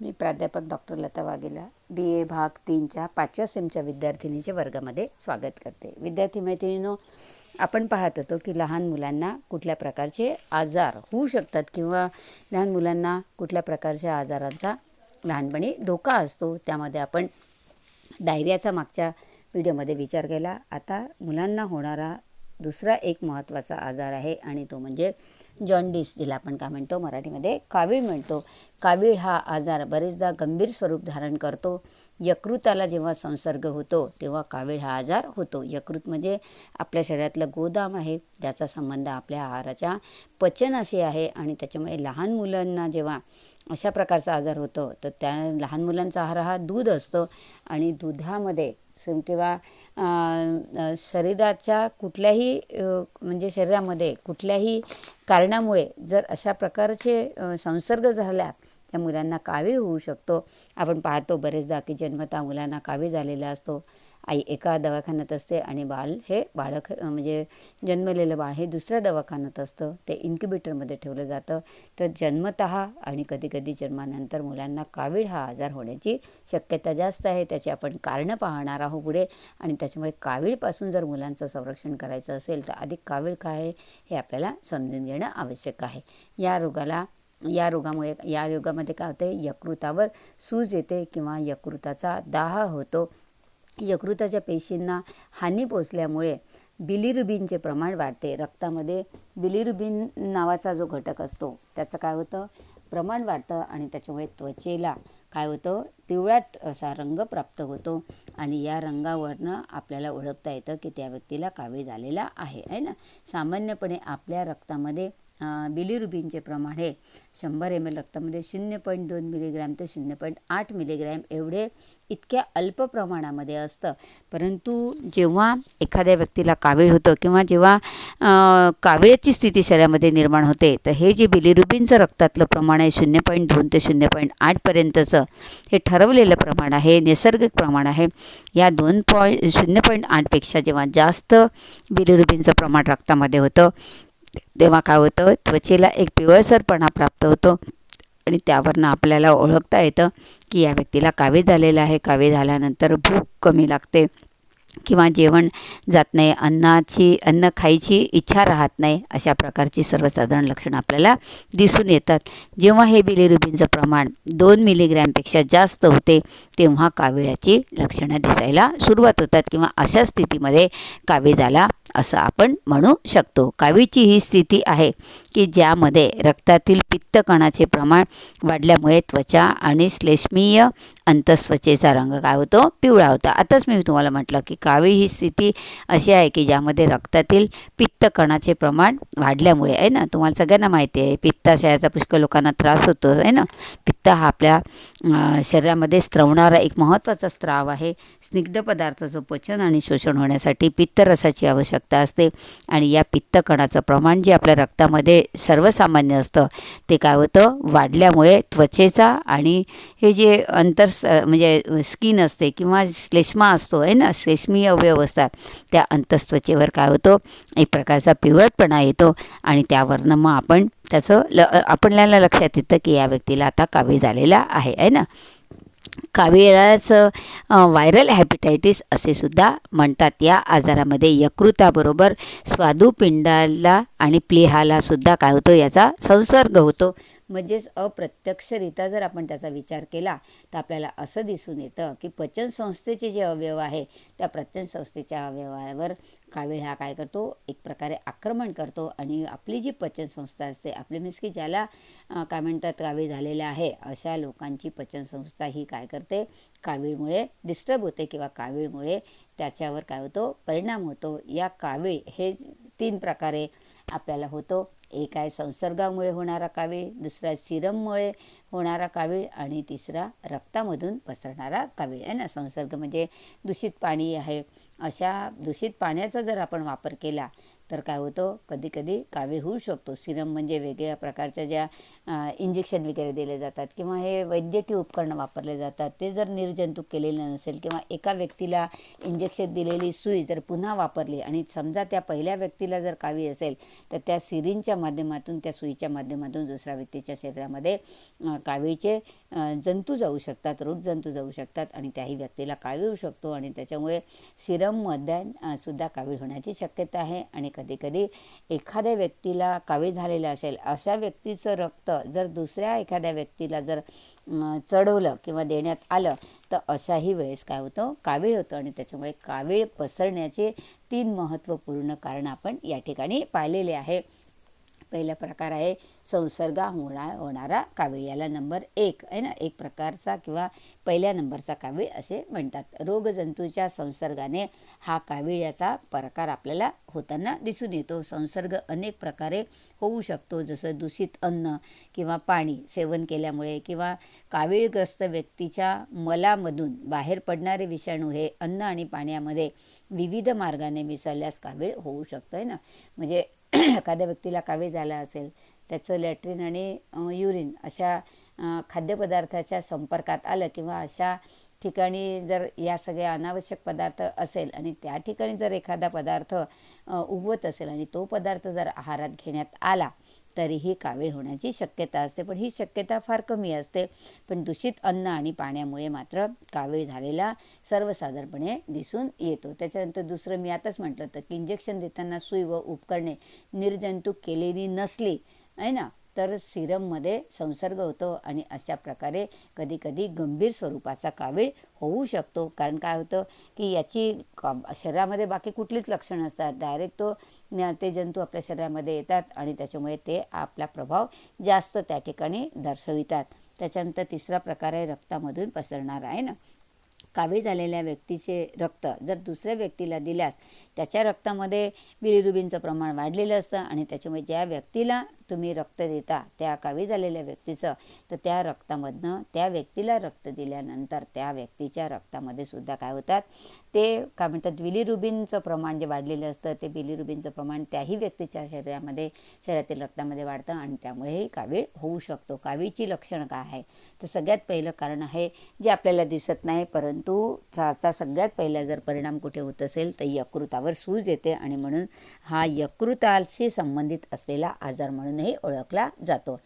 मी प्राध्यापक doctor Lata Waghela B A भाग तीनच्या पाचव्या सेमच्या विद्यार्थिनीच्या वर्गामध्ये स्वागत करते. विद्यार्थी मैत्रिणीनो आपण पाहत होतो की लहान मुलांना कुठल्या प्रकारचे आजार होऊ शकतात किंवा लहान मुलांना कुठल्या प्रकारच्या आजारांचा लहानपणी धोका असतो त्यामध्ये आपण डायरियाचा मागच्या व्हिडिओमध्ये विचार केला. आता मुलांना होणारा दुसरा एक महत्त्वाचा आजार आहे आणि तो म्हणजे जॉन्डिस जिला आपण काय म्हणतो मराठीमध्ये कावीळ म्हणतो. कावीळ हा आजार बरेचदा गंभीर स्वरूप धारण करतो. यकृताला जेव्हा संसर्ग होतो तेव्हा कावीळ हा आजार होतो. यकृत म्हणजे आपल्या शरीरातलं गोदाम आहे. ज्याचा संबंध आपल्या आहाराच्या पचनाशी आहे आणि त्याच्यामुळे लहान मुलांना जेव्हा अशा प्रकारचा आजार होतो तर त्या लहान मुलांचा आहार हा दूध असतो. आणि दुधामध्ये किंवा शरीराच्या कुठल्याही म्हणजे शरीरामध्ये कुठल्याही कारणामुळे जर अशा प्रकारचे संसर्ग झाला त्या मुलांना कावीळ होऊ शकतो. आपण पाहतो बरेचदा की जन्मता मुलांना कावीळ झालेला असतो. आई एका दवाखान्यात असते आणि बाळ हे बाळक म्हणजे जन्मलेलं बाळ हे दुसऱ्या दवाखान्यात असतं. ते इन्क्युबेटरमध्ये ठेवलं जातं. तर जन्मत आणि कधीकधी जन्मानंतर मुलांना कावीळ हा आजार होण्याची शक्यता जास्त आहे. त्याची आपण कारणं पाहणार आहोत पुढे. आणि त्याच्यामुळे कावीळपासून जर मुलांचं संरक्षण करायचं असेल तर अधिक कावीळ काय आहे हे आपल्याला समजून घेणं आवश्यक आहे. या रोगाला या रोगामुळे या रोगामध्ये काय होते यकृतावर सूज येते किंवा यकृताचा दाह होतो. यकृताच्या पेशींना हानी पोचल्यामुळे बिलिरुबिनचे प्रमाण वाढते. रक्तामध्ये बिलिरुबिन नावाचा जो घटक असतो त्याचं काय होतं? प्रमाण वाढतं आणि त्याच्यामुळे त्वचेला काय होतं? पिवळाट असा रंग प्राप्त होतो आणि या रंगावरनं आपल्याला ओळखता येतं की त्या व्यक्तीला कावीळ झालेला आहे है ना? सामान्यपणे आपल्या रक्तामध्ये बिलिरुबिनचे प्रमाण हे शंभर एम एल रक्तामध्ये शून्य पॉईंट दोन मिलीग्रॅम ते शून्य पॉईंट आठ मिलीग्रॅम एवढे इतक्या अल्प प्रमाणामध्ये असतं. परंतु जेव्हा एखाद्या व्यक्तीला कावीळ होतं किंवा जेव्हा कावीळ्याची स्थिती शरीरामध्ये निर्माण होते तर हे जे बिलिरुबिनचं रक्तातलं प्रमाण आहे शून्य पॉईंट दोन ते शून्य पॉईंट आठपर्यंतचं हे ठरवलेलं प्रमाण आहे नैसर्गिक प्रमाण आहे. या दोन पॉईंट शून्य पॉईंट आठपेक्षा जेव्हा जास्त बिलिरुबिनचं प्रमाण रक्तामध्ये होतं तेव्हा काय होतं? त्वचेला एक पिवळसरपणा प्राप्त होतो. आणि त्यावरनं आपल्याला ओळखता येतं की या व्यक्तीला कावीळ झालेलं आहे. कावीळ झाल्यानंतर भूक कमी लागते. किंवा जेवण जात नाही अन्नाची अन्न खायची इच्छा राहत नाही अशा प्रकारची सर्वसाधारण लक्षणं आपल्याला दिसून येतात. जेव्हा हे बिलिरुबिनचं प्रमाण दोन मिलीग्रॅमपेक्षा जास्त होते तेव्हा काविळ्याची लक्षणं दिसायला सुरुवात होतात किंवा अशा स्थितीमध्ये कावीळ झाला असं आपण म्हणू शकतो. कावीची ही स्थिती आहे की ज्यामध्ये रक्तातील पित्तकणाचे प्रमाण वाढल्यामुळे त्वचा आणि श्लेष्मीय अंतस्वचेचा रंग काय होतो? पिवळा होता. आताच मी तुम्हाला म्हटलं की कावीळ ही स्थिती अशी आहे की ज्यामध्ये रक्तातील पित्तकणाचे प्रमाण वाढल्यामुळे आहे ना? तुम्हाला सगळ्यांना माहिती आहे पित्ताशयाचा पुष्कळ लोकांना त्रास होतो आहे ना? पित्त हा आपल्या शरीरामध्ये स्त्रवणारा एक महत्त्वाचा स्त्राव आहे. स्निग्ध पदार्थाचं पचन आणि शोषण होण्यासाठी पित्तरसाची आवश्यकता असते आणि या पित्तकणाचं प्रमाण जे आपल्या रक्तामध्ये सर्वसामान्य असतं ते काय होतं? वाढल्यामुळे त्वचेचा आणि हे जे अंतर म्हणजे स्किन असते किंवा श्लेष्मा असतो आहे ना? श्लेष्मा श्लेष्मीय अवयव असतात त्या अंतस्त्वचेवर काय होतो? एक प्रकारचा पिवळटपणा येतो आणि त्यावरनं मग आपण त्याचं ल आपल्याला लक्षात येतं की या व्यक्तीला आता कावी झालेला आहे आहे ना? कावीळाचं व्हायरल हॅपिटायटिस असे सुद्धा म्हणतात. या आजारामध्ये यकृताबरोबर स्वादुपिंडाला आणि प्लेहाला सुद्धा काय होतं? याचा संसर्ग होतो. म्हणजेच अप्रत्यक्षरित्या जर आपण त्याचा विचार केला तर आपल्याला असं दिसून येतं की पचन संस्थेचे जे अवयव आहे त्या पचन संस्थेच्या अवयवावर कावीळ हा काय करतो? एक प्रकारे आक्रमण करतो आणि आपली जी पचन संस्था असते आपली मीन्स की ज्याला काय म्हणतात कावीळ झालेलं आहे अशा लोकांची पचनसंस्था ही काय करते? कावीळमुळे डिस्टर्ब होते किंवा कावीळमुळे त्याच्यावर काय होतो? परिणाम होतो. या कावीळ हे तीन प्रकारे आपल्याला होतो. एक आहे संसर्गामुळे होणारा कावीळ दुसरा सिरममुळे होणारा कावीळ आणि तिसरा रक्तामधून पसरणारा कावीळ. आहे ना? संसर्ग म्हणजे दूषित पाणी आहे. अशा दूषित पाण्याचा जर आपण वापर केला तर काय होतं? कधी कधी कावीळ होऊ शकतो. सिरम म्हणजे वेगळ्या प्रकारच्या ज्या इंजेक्शन वगैरे दिले जातात किंवा हे वैद्यकीय उपकरणं वापरले जातात. ते जर निर्जंतुक केलेले नसेल किंवा एका व्यक्तीला इंजेक्शन दिलेली सुई जर पुन्हा वापरली आणि समजा त्या पहिल्या व्यक्तीला जर कावी असेल तर त्या सिरिंजच्या माध्यमातून त्या सुईच्या माध्यमातून दुसऱ्या व्यक्तीच्या शरीरामध्ये कावीचे कावीळचे जंतू जाऊ शकतात रोग जंतू जाऊ शकतात आणि त्याही व्यक्तीला कावीळ होऊ शकतो आणि त्याच्यामुळे सिरममध्ये सुद्धा कावीळ होण्याची शक्यता आहे आणि कधीकधी एखाद्या व्यक्तीला कावीळ झालेलं असेल अशा व्यक्तीचं रक्त जर दुसऱ्या एखाद्या व्यक्तीला जर चढवलं किंवा देण्यात आलं तर अशाही वेळेस काय होतं? कावीळ होतं आणि त्याच्यामुळे कावीळ पसरण्याचे तीन महत्त्वपूर्ण कारण आपण या ठिकाणी पाहिलेले आहे. पहिला प्रकार आहे संसर्गा होणार होणारा कावीळ. याला नंबर एक आहे ना एक प्रकारचा किंवा पहिल्या नंबरचा कावीळ असे म्हणतात. रोगजंतूच्या संसर्गाने हा कावीळ याचा प्रकार आपल्याला होताना दिसून येतो. संसर्ग अनेक प्रकारे होऊ शकतो जसं दूषित अन्न किंवा पाणी सेवन केल्यामुळे किंवा कावीळग्रस्त व्यक्तीच्या मलामधून बाहेर पडणारे विषाणू हे अन्न आणि पाण्यामध्ये विविध मार्गाने मिसळल्यास कावीळ होऊ शकतो आहे ना. म्हणजे एखाद्या व्यक्तीला कावीळ झाला असेल त्याचं लॅट्रिन आणि युरिन अशा खाद्यपदार्थाच्या संपर्कात आलं किंवा अशा ठिकाणी जर या सगळ्या अनावश्यक पदार्थ असेल आणि त्या ठिकाणी जर एखादा पदार्थ उगवत असेल आणि तो पदार्थ जर आहारात घेण्यात आला तरीही कावीळ होण्याची शक्यता असते. पण ही शक्यता फार कमी असते. पण दूषित अन्न आणि पाण्यामुळे मात्र कावीळ झालेला सर्वसाधारणपणे दिसून येतो. त्याच्यानंतर दुसरं मी आताच म्हटलं होतं की इंजेक्शन देताना सुई व उपकरणे निर्जंतुक केलेली नसली आहे ना? तर सिरममध्ये संसर्ग होतो आणि अशा प्रकारे कधीकधी गंभीर स्वरूपाचा कावीळ होऊ शकतो. कारण काय होतं की याची का शरीरामध्ये बाकी कुठलीच लक्षणं असतात डायरेक्ट तो ते जंतू आपल्या शरीरामध्ये येतात आणि त्याच्यामुळे ते आपला प्रभाव जास्त त्या ठिकाणी दर्शवितात. त्याच्यानंतर तिसरा प्रकार आहे रक्तामधून पसरणार आहे ना? कावीळ झालेल्या व्यक्तीचे रक्त जर दुसऱ्या व्यक्तीला दिल्यास त्याच्या रक्तामध्ये बिलिरुबिनचं प्रमाण वाढलेलं असतं आणि त्याच्यामुळे ज्या व्यक्तीला तुम्ही रक्त देता त्या कावी झालेल्या व्यक्तीचं तर त्या रक्तामधनं त्या व्यक्तीला रक्त दिल्यानंतर त्या व्यक्तीच्या रक्तामध्ये सुद्धा काय होतात? ते काय म्हणतात? बिलिरुबिनचं प्रमाण जे वाढलेलं असतं ते बिलिरुबिनचं प्रमाण त्याही व्यक्तीच्या शरीरामध्ये शरीरातील रक्तामध्ये वाढतं आणि त्यामुळेही कावीळ होऊ शकतो. कावीची लक्षणं काय आहे तर सगळ्यात पहिलं कारण आहे जे आपल्याला दिसत नाही परंतु त्याचा सगळ्यात पहिला जर परिणाम कुठे होत असेल तर यकृतावर सूज येते आणि म्हणून हा यकृताशी संबंधित असलेला आजार म्हणून म्हणूनही ओळखला जातो.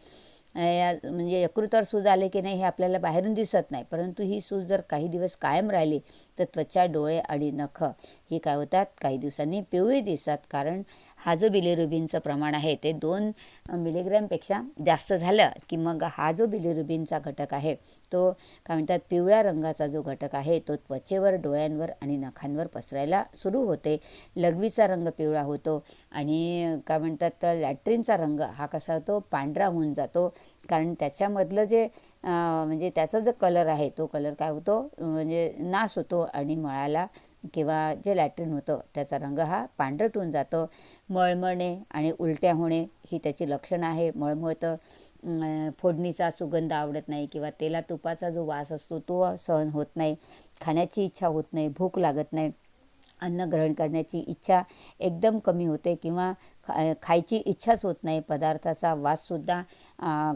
म्हणजे यकृतावर सूज आले की नाही हे आपल्याला बाहेरून दिसत नाही परंतु ही सूज जर काही दिवस कायम राहिली तर त्वचा डोळे आणि नख ही काय होतात? काही दिवसांनी पिवळी दिसतात. कारण हा जो बिलिरुबिनचं प्रमाण आहे ते दोन मिलीग्रॅमपेक्षा जास्त झालं की मग हा जो बिलिरुबिनचा घटक आहे तो काय म्हणतात पिवळ्या रंगाचा जो घटक आहे तो त्वचेवर डोळ्यांवर आणि नखांवर पसरायला सुरू होते. लघवीचा रंग पिवळा होतो आणि काय म्हणतात तर लॅट्रिनचा रंग हा कसा होतो पांढरा होऊन जातो. कारण त्याच्यामधलं जे म्हणजे त्याचा जो कलर आहे तो कलर काय होतो म्हणजे नाश होतो आणि मळाला किंवा जे लॅट्रिन होतं त्याचा रंग हा पांढरटून जातो. मळमळणे आणि उलट्या होणे ही त्याची लक्षणं आहे. मळमळतं फोडणीचा सुगंध आवडत नाही किंवा तेला तुपाचा जो वास असतो तो सहन होत नाही. खाण्याची इच्छा होत नाही भूक लागत नाही. अन्न ग्रहण करण्याची इच्छा एकदम कमी होते किंवा खा खायची इच्छाच होत नाही. पदार्थाचा वाससुद्धा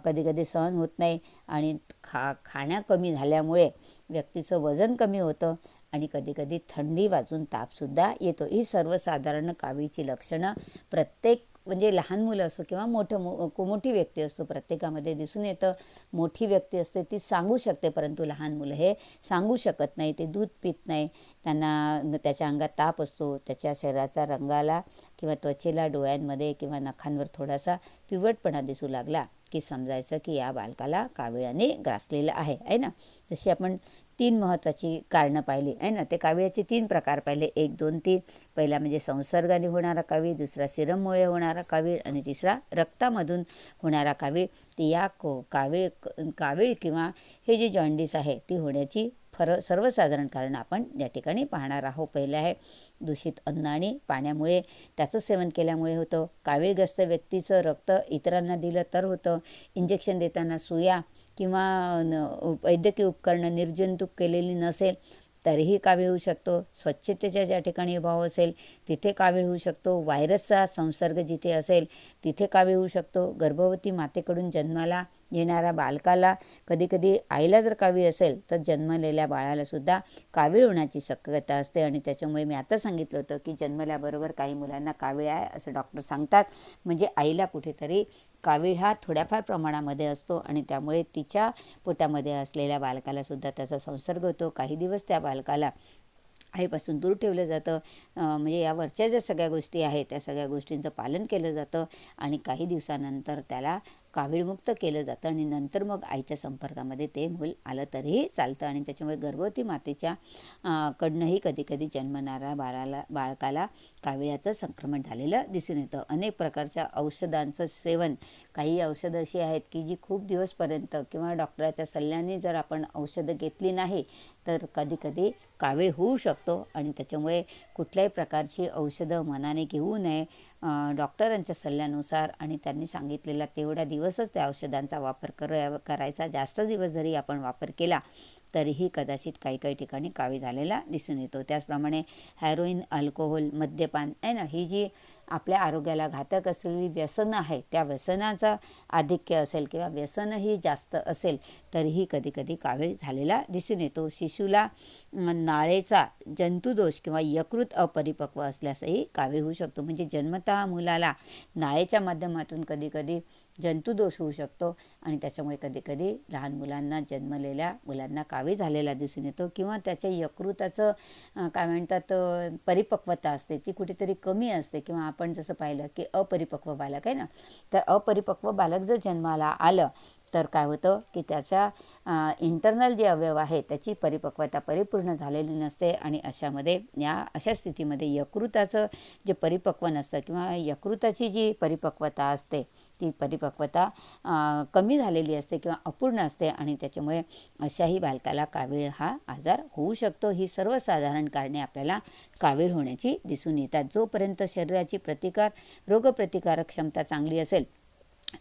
कधी कधी सहन होत नाही. आणि खा खाण्या कमी झाल्यामुळे व्यक्तीचं वजन कमी होतं. आणि कधीकधी थंडी वाजून तापसुद्धा येतो. ही सर्वसाधारण कावीची लक्षणं प्रत्येक म्हणजे लहान मुलं असो किंवा मोठं मो मोठी व्यक्ती असतो प्रत्येकामध्ये दिसून येतं. मोठी व्यक्ती असते ती सांगू शकते परंतु लहान मुलं हे सांगू शकत नाही. ते दूध पित नाही. त्यांना त्याच्या अंगात ताप असतो. त्याच्या शरीराचा रंगाला किंवा त्वचेला डोळ्यांमध्ये किंवा नखांवर थोडासा पिवटपणा दिसू लागला की समजायचं की या बालकाला काविळाने ग्रासलेलं आहे. आहे ना? जशी आपण तीन महत्त्वाची कारणं पाहिली आहे ना? ते काविळाचे तीन प्रकार पाहिले. एक दोन तीन. पहिला म्हणजे संसर्गाने होणारा कावीळ दुसरा सिरममुळे होणारा कावीळ आणि तिसरा रक्तामधून होणारा कावीळ ती या को कावीळ कावीळ किंवा हे जे जॉन्डिस आहे ती होण्याची फर सर्वसाधारण कारण आपण या ठिकाणी पाहणार आहोत पहिलं आहे दूषित अन्न आणि पाण्यामुळे. त्याचं सेवन केल्यामुळे होतं. कावीळग्रस्त व्यक्तीचं रक्त इतरांना दिलं तर होतं. इंजेक्शन देताना सुया किंवा न- वैद्यकीय उपकरणं निर्जंतुक केलेली नसेल तरीही कावीळ होऊ शकतो. स्वच्छतेच्या ज्या ठिकाणी अभाव असेल तिथे कावीळ होऊ शकतो. व्हायरसचा संसर्ग जिथे असेल तिथे कावीळ होऊ शकतो. गर्भवती मातेकडून जन्माला येणाऱ्या बालकाला कधीकधी आईला जर कावीळ असेल तर जन्मलेल्या बाळालासुद्धा कावीळ होण्याची शक्यता असते. आणि त्याच्यामुळे मी आता सांगितलं होतं की जन्मल्याबरोबर काही मुलांना कावीळ आहे असं डॉक्टर सांगतात. म्हणजे आईला कुठेतरी कावीळ हा थोड्याफार प्रमाणामध्ये असतो आणि त्यामुळे तिच्या पोटामध्ये असलेल्या बालकालासुद्धा त्याचा संसर्ग होतो. काही दिवस त्या बालकाला आईपासून दूर ठेवलं जातं. म्हणजे या वरच्या ज्या सगळ्या गोष्टी आहेत त्या सगळ्या गोष्टींचं पालन केलं जातं आणि काही दिवसानंतर त्याला कावीळमुक्त केलं जातं आणि नंतर मग आईच्या संपर्कामध्ये ते मूल आलं तरीही चालतं आणि त्याच्यामुळे गर्भवती मातेच्या कडनंही कधीकधी जन्मणाऱ्या बाळाला बाळकाला काविळ्याचं संक्रमण झालेलं दिसून येतं. अनेक प्रकारच्या औषधांचं सेवन काही औषधं अशी आहेत की जी खूप दिवसपर्यंत किंवा डॉक्टराच्या सल्ल्याने जर आपण औषधं घेतली नाही तर कधीकधी कावीळ होऊ शकतो आणि त्याच्यामुळे कुठल्याही प्रकारची औषधं मनाने घेऊ नये. डॉक्टरांच्या सल्ल्यानुसार आणि त्यांनी सांगितलेला तेवढ्या दिवसच त्या औषधांचा वापर कर करायचा. जास्त दिवस जरी आपण वापर केला तरीही कदाचित काही काही ठिकाणी कावी झालेला दिसून येतो. त्याचप्रमाणे हॅरोईन अल्कोहोल मद्यपान आहे ना? ही जी आपल्या आरोग्याला घातक असलेली व्यसनं आहे त्या व्यसनाचा आधिक्य असेल किंवा व्यसनही जास्त असेल तरीही कधीकधी कावीळ झालेला दिसून येतो. शिशूला नाळेचा जंतुदोष किंवा यकृत अपरिपक्व असल्यासही कावीळ होऊ शकतो. म्हणजे जन्मतः मुलाला नाळेच्या माध्यमातून कधीकधी जंतुदोष होऊ शकतो आणि त्याच्यामुळे कधीकधी लहान मुलांना जन्मलेल्या मुलांना कावीळ झालेला दिसून येतो. किंवा त्याच्या यकृताचं काय म्हणतात परिपक्वता असते ती कुठेतरी कमी असते किंवा आपण जसं पाहिलं की अपरिपक्व बालक आहे ना? तर अपरिपक्व बालक जर जन्माला आलं तर काय होतं की त्याचा इंटरनल जे अवयव आहे त्याची परिपक्वता परिपूर्ण झालेली नसते आणि अशामध्ये या अशा स्थितीमध्ये यकृताचं जे परिपक्व नसतं किंवा यकृताची जी परिपक्वता असते ती परिपक्वता कमी झालेली असते किंवा अपूर्ण असते आणि त्याच्यामुळे अशाही बालकाला कावीळ हा आजार होऊ शकतो. ही सर्वसाधारण कारणे आपल्याला कावीळ होण्याची दिसून येतात. जोपर्यंत शरीराची प्रतिकार रोगप्रतिकारक क्षमता चांगली असेल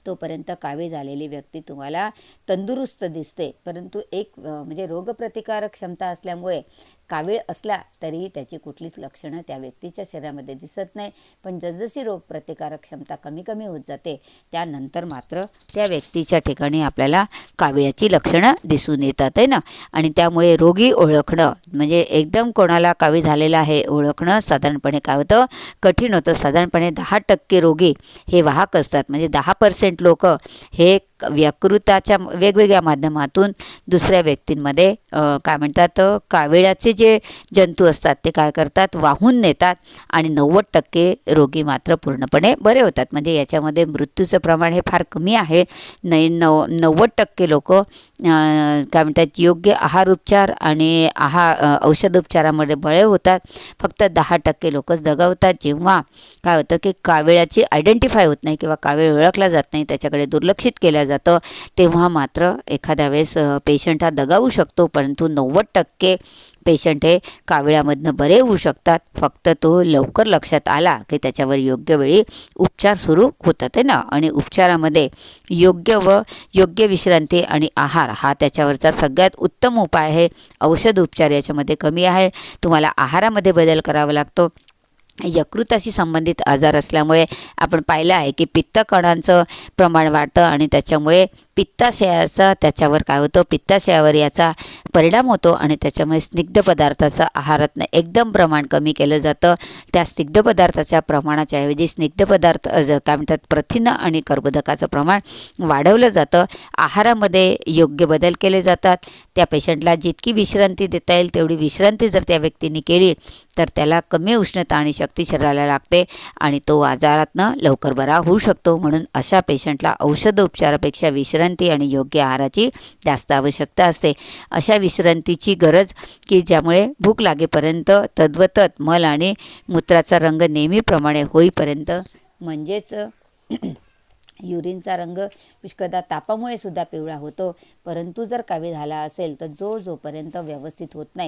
तोपर्यंत कावी झालेली व्यक्ती तुम्हाला तंदुरुस्त दिसते. परंतु एक म्हणजे रोगप्रतिकारक क्षमता असल्यामुळे कावीळ असला तरीही त्याची कुठलीच लक्षणं त्या व्यक्तीच्या शरीरामध्ये दिसत नाही. पण जसजशी रोगप्रतिकारक क्षमता कमी कमी होत जाते त्यानंतर मात्र त्या व्यक्तीच्या ठिकाणी आपल्याला काविळाची लक्षणं दिसून येतात आहे ना? आणि त्यामुळे रोगी ओळखणं म्हणजे एकदम कोणाला कावी झालेला आहे ओळखणं साधारणपणे काय होतं? कठीण होतं. साधारणपणे दहा टक्के रोगी हे वाहक असतात. म्हणजे दहा पर्सेंट लोक हे व्यकृताच्या वेगवेगळ्या माध्यमातून दुसऱ्या व्यक्तींमध्ये काय म्हणतात कावेळ्याचे काविळाचे जे जंतू असतात ते काय करतात? वाहून नेतात आणि नव्वद टक्के रोगी मात्र पूर्णपणे बरे होतात. म्हणजे याच्यामध्ये मृत्यूचं प्रमाण हे फार कमी आहे. नाही नव नव्वद टक्के लोक काय म्हणतात योग्य आहार उपचार आणि आहार औषधोपचारामध्ये बळे होतात. फक्त दहा टक्के लोकच दगावतात. जेव्हा काय होतं की काविळाची आयडेंटिफाय होत नाही किंवा कावीळ ओळखला जात नाही त्याच्याकडे दुर्लक्षित केल्या जातं तेव्हा मात्र एखाद्या वेळेस पेशंट हा दगावू शकतो. परंतु नव्वद टक्के पेशंट हे कावळ्यामधनं बरे होऊ शकतात. फक्त तो लवकर लक्षात आला की त्याच्यावर योग्य वेळी उपचार सुरू होतात आहे ना? आणि उपचारामध्ये योग्य व योग्य विश्रांती आणि आहार हा त्याच्यावरचा सगळ्यात उत्तम उपाय आहे. औषध उपचार याच्यामध्ये कमी आहे. तुम्हाला आहारामध्ये बदल करावा लागतो. यकृताशी संबंधित आजार असल्यामुळे आपण पाहिलं आहे की पित्तकणांचं प्रमाण वाढतं आणि त्याच्यामुळे पित्ताशयाचा त्याच्यावर काय होतं? पित्ताशयावर याचा परिणाम होतो आणि त्याच्यामुळे स्निग्ध पदार्थाचं आहारातनं एकदम प्रमाण कमी केलं जातं. त्या स्निग्ध पदार्थाच्या प्रमाणाच्या ऐवजी स्निग्ध पदार्थ काय म्हणतात प्रथिनं आणि कर्बोदकाचं प्रमाण वाढवलं जातं. आहारामध्ये योग्य बदल केले जातात. त्या पेशंटला जितकी विश्रांती देता येईल तेवढी विश्रांती जर त्या व्यक्तीने केली तर त्याला कमी उष्णता आणि शक्ती शरीराला लागते आणि तो आजारातनं लवकर बरा होऊ शकतो. म्हणून अशा पेशंटला औषध उपचारापेक्षा विश्रांती आणि योग्य आहाराची जास्त आवश्यकता असते. अशा विश्रांतीची गरज की ज्यामुळे भूक लागेपर्यंत तद्वतत मल आणि मूत्राचा रंग नेहमीप्रमाणे होईपर्यंत म्हणजेच युरिनचा रंग पुष्कदा तापामुळे सुद्धा पिवळा होतो. परंतु जर कावी झाला असेल तर जो जोपर्यंत व्यवस्थित होत नाही